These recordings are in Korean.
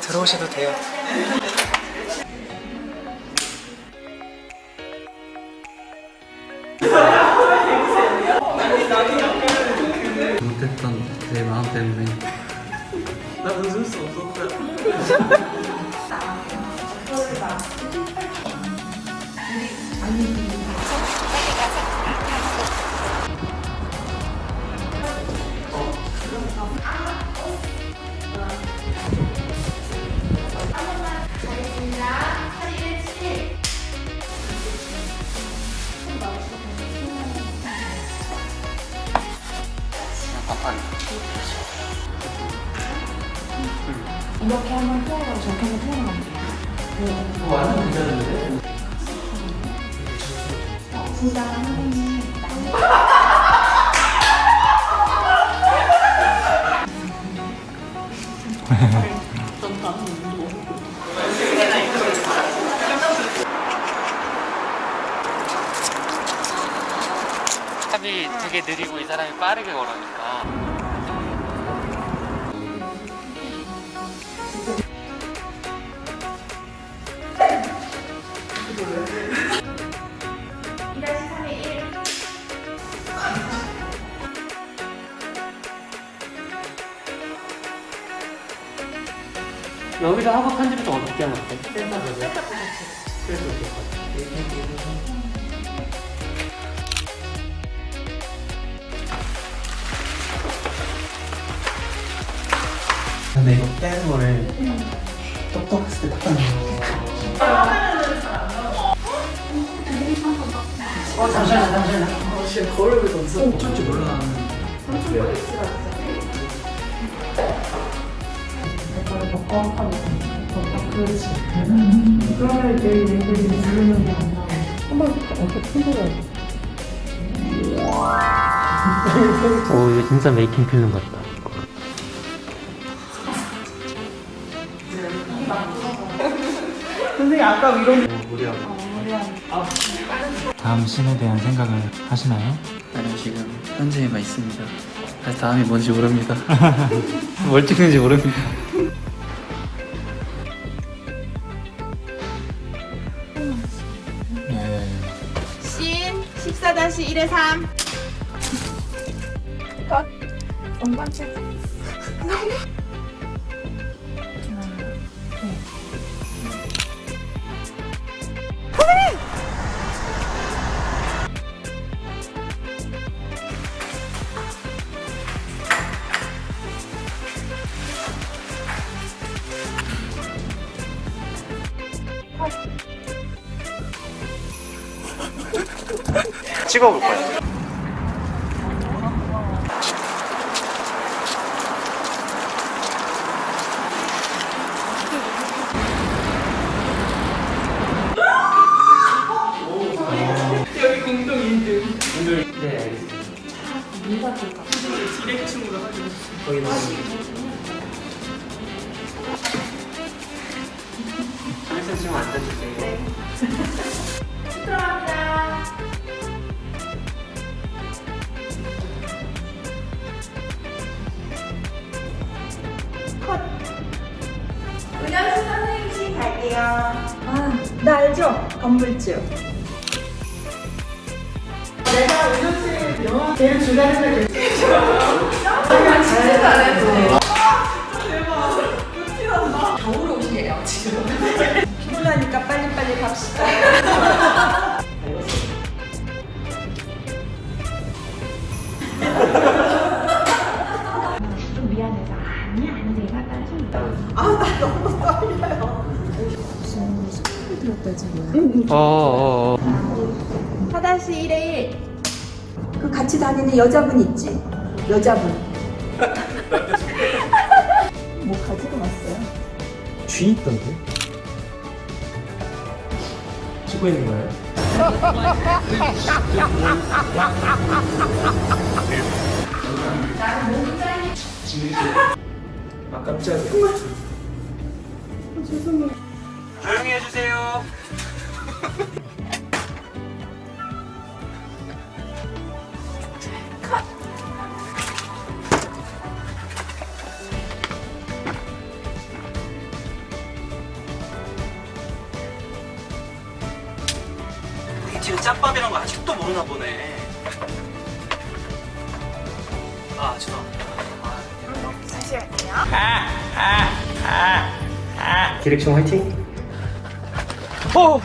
들어오셔도 돼요. 못했던 내 마음 때문에. 나 웃을 수 없었어 요. 밥한 이렇게 한번 표현하고 저렇게 한번 표현하면 돼요. 완전 괜찮은데? 진짜 선생님 탑이 되게 느리고 이 사람이 빠르게 걸으니까 여기서 하고 편집을 좀 어떻게 하면 돼? 근데 이거 빼는 거를 똑똑했을 때 딱. 어 잠시만요 잠시만요. 어 지금 거울을 던져. 어 어쩔 줄 몰라. 이거를 벅벅하게 그렇지. 그러면 내 얘기를 누르는 게안 나와. 한번 어떻게 풀어야 오 이거 진짜 메이킹 필름 같다 아까 이런. 다음 신에 대한 생각을 하시나요? 나는 지금 현재에만 있습니다. 사실 다음이 뭔지 모릅니다. 뭘 찍는지 모릅니다. 네. 씬 14-1의 3 원반 체. 찍어볼 거예요. 알겠습니다 거의 다. 선생님 지금 앉아주세요 은영수 선생님씩 갈게요 아, 나 알죠? 건물주. 내가 은영씨 제일 주간에 겨울 옷이에요, 지금. 피곤하니까 빨리빨리 갑시다. 좀 미안해서 아니 아니 내가 따라준다. 어어어 하다시 다니는 여자분 있지? 여자분. 뭐 가지고 왔어요? 쥐 있던데? 찍고 있는 거예요? 아 깜짝이야. 조용히 해주세요 모르나 보네. 아, 죄송합니다. 아. 디렉션 화이팅! 어!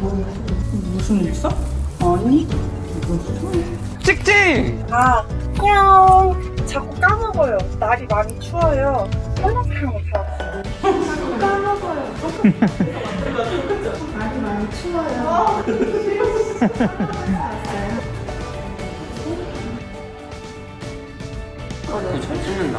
무 슨 일 있어? 아니. 찍찍! 아, 안녕. 자꾸 까먹어요. 날이 많이 추워요. 설렁탕을 사왔어요. 자꾸 까먹어요. 날이 많이 추워요. 잘 찍는다.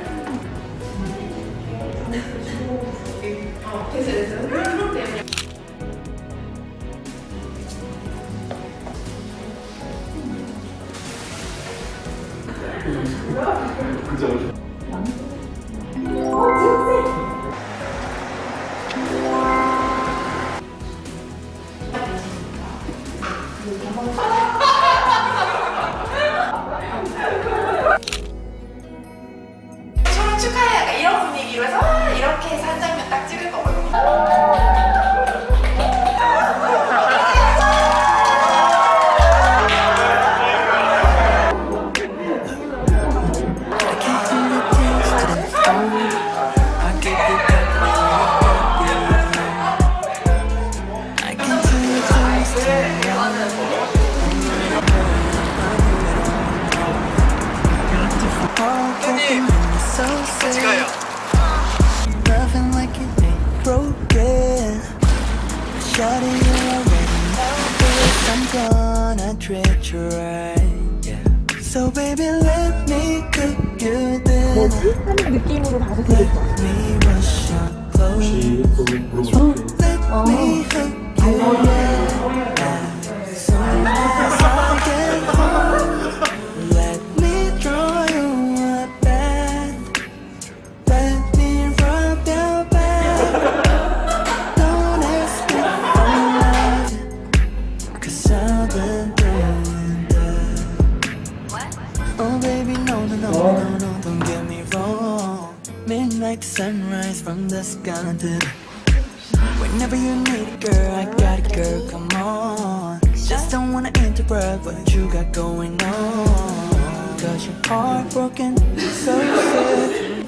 졸업 I'm gonna treat you right. Yeah. So baby, let me cook you this. 뭐지? 하는 느낌으로 봐도 되겠다. Let me wash your clothes. Let me hook you up. Soon Whenever you need it, girl, I got it, girl, come on. Just don't wanna interrupt what you got going on. Cause you're heartbroken, so sick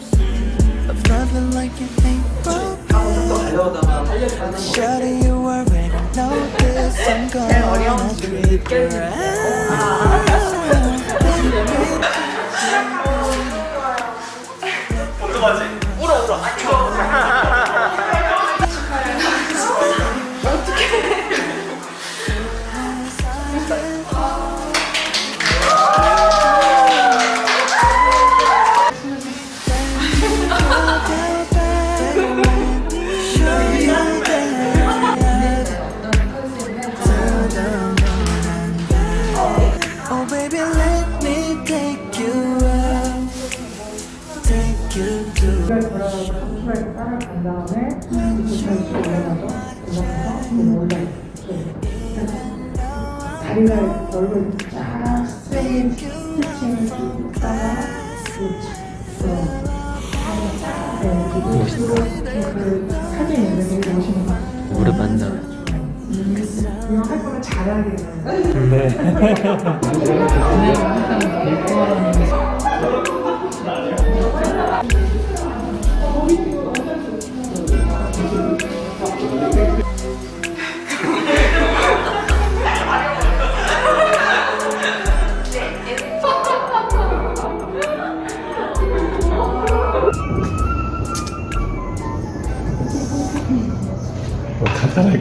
of loving like you ain't broken. Shawty, you already know this. I'm gonna treat you 다리가 넓은 쫙 스트레칭 스트레칭을 쭉 그렇지. 멋있다. 오래 만나. 뭐 간단하게 끝났나? 한 국에